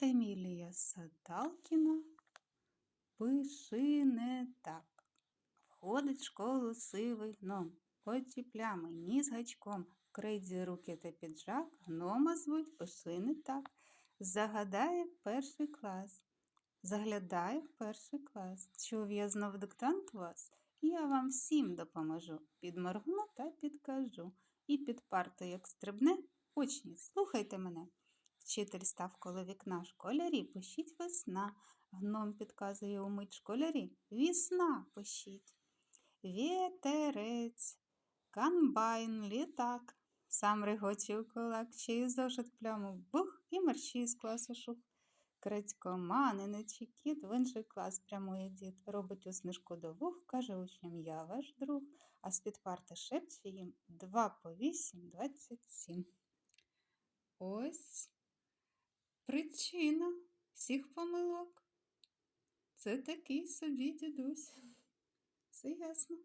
Емілія Садалкіна пиши не так. Входить в школу сивий гном, очі плями, ніс гачком, крейді руки та піджак, гнома звуть пиши не так. Загадає перший клас, заглядає в перший клас. Чув я знов диктант вас, я вам всім допоможу. Підморгну та підкажу. І під парту, як стрибне, учні, слухайте мене. Вчитель став коло вікна школярі, пишіть весна. Гном підказує умить школярі. Вісна пишіть. Вітерець, комбайн, літак. Сам регоче кулак, ще й зошит пляму. Бух і мерщій з класу шух. Крицько, манене, чекіт, в інший клас прямує дід. Робить усмішку до вух, каже учням, я ваш друг. А з-під парти шепче їм два по вісім, двадцять сім. Ось причина всіх помилок. Це такий собі дідусь. Все ясно.